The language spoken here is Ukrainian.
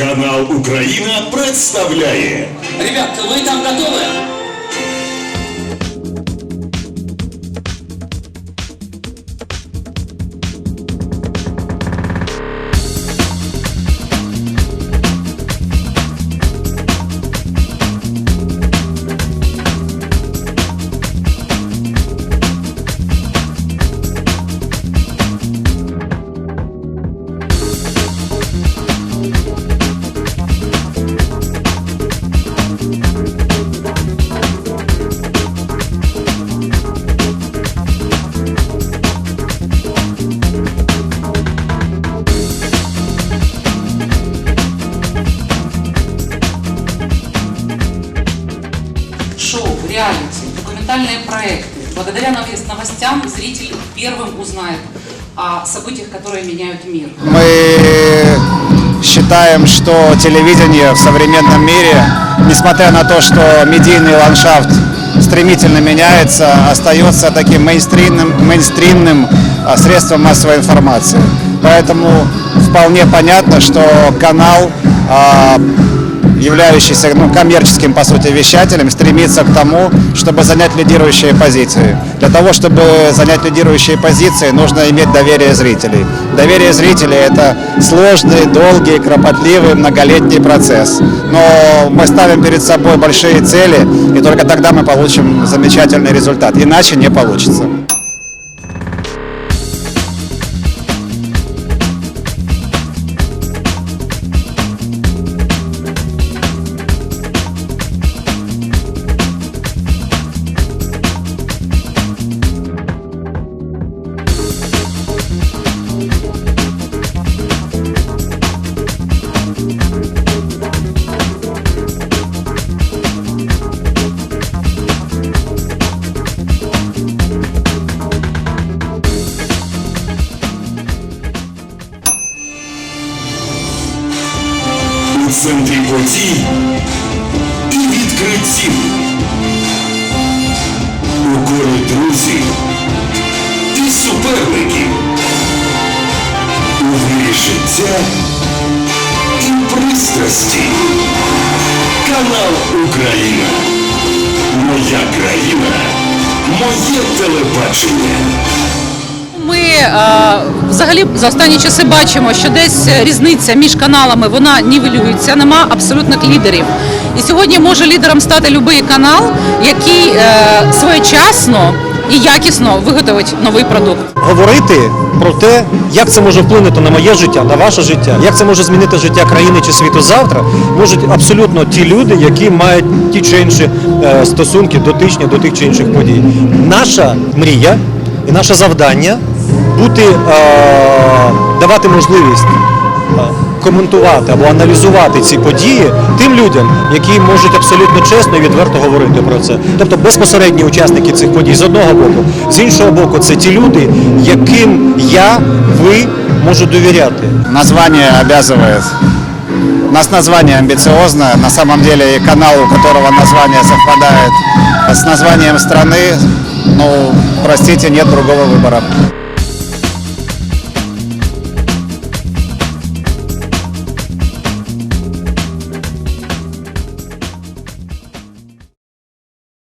Канал Украина представляє Ребят, вы там готовы? Реалити, документальные проекты. Благодаря новостям зритель первым узнает о событиях, которые меняют мир. Мы считаем, что телевидение в современном мире, несмотря на то, что медийный ландшафт стремительно меняется, остается таким мейнстримным, мейнстримным а, средством массовой информации. Поэтому вполне понятно, что канал, а, являющийся ну, коммерческим, по сути, вещателем, стремится к тому, чтобы занять лидирующие позиции. Для того, чтобы занять лидирующие позиции, нужно иметь доверие зрителей. Доверие зрителей – это сложный, долгий, кропотливый, многолетний процесс. Но мы ставим перед собой большие цели, и только тогда мы получим замечательный результат. Иначе не получится. Центрі подій і відкриттів. У колі друзів і суперників. У вирі життя і пристрасті. Канал Україна. Моя країна. Моє телебачення. Е, взагалі за останні часи бачимо, що десь різниця між каналами вона нівелюється, нема абсолютних лідерів. І сьогодні може лідером стати будь-який канал, який е, своєчасно і якісно виготовить новий продукт. говорити про те, як це може вплинути на моє життя, на ваше життя, як це може змінити життя країни чи світу завтра, можуть абсолютно ті люди, які мають ті чи інші е, стосунки дотичні до тих чи інших подій. Наша мрія і наше завдання бути е, давати можливість. е, Коментувати або аналізувати ці події тим людям, які можуть абсолютно чесно і відверто говорити про це. Тобто безпосередні учасники цих подій з одного боку, з іншого боку, це ті люди, яким я, ви можу довіряти. Название обязывает. У нас название амбициозное. На самом деле и канал, у которого название совпадает с названием страны, ну, простите, нет другого выбора.